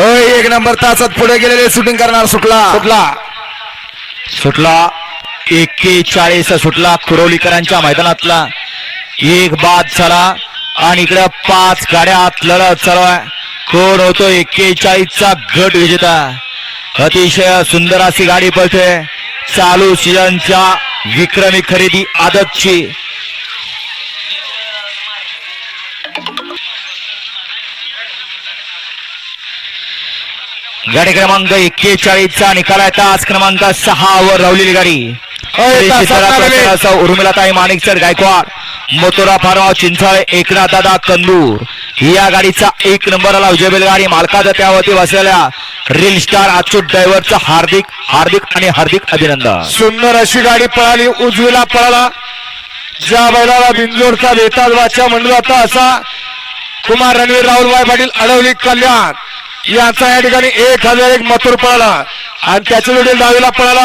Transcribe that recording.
होय एक नंबर तासात पुढे गेलेले शूटिंग करणार सुटला. सुटला. सुटला. एक्केचाळीस सुटला कुरवलीकरांच्या मैदानातला. एक बाद झाला आणि इकडे पाच गाड्या आत लढत चालू आहे. कोण होतो एक्केचाळीसचा गट विजेता? अतिशय सुंदर अशी गाडी पळते. चालू सीझनच्या विक्रमी खरेदी आदतची. गाडी क्रमांक एक्केचाळीस चा निकाल आहे. तास क्रमांक सहा वर रावलेली गाडी. उर्मिलाताई माणिकसर गायकवाड मोतोरा फार्मा चिंचाळे एकनाथ दादा कंदूर या गाडीचा एक नंबर आला. विजय गाडी मालकाचा त्यावरती बसलेल्या रील स्टार अच्युत ड्रायव्हरचं हार्दिक हार्दिक आणि हार्दिक अभिनंदन. सुंदर अशी गाडी पळाली. उजवीला पळाला. ज्या बैलाला बिंजोडचा बेताज वाचा म्हणलं जातं असा कुमार रणवीर राहुलभाई पाटील अडवली कल्याण. यांचा या ठिकाणी एक हजार एक मथुर पळाला. आणि त्याच्या जोडी डावीला पळाला.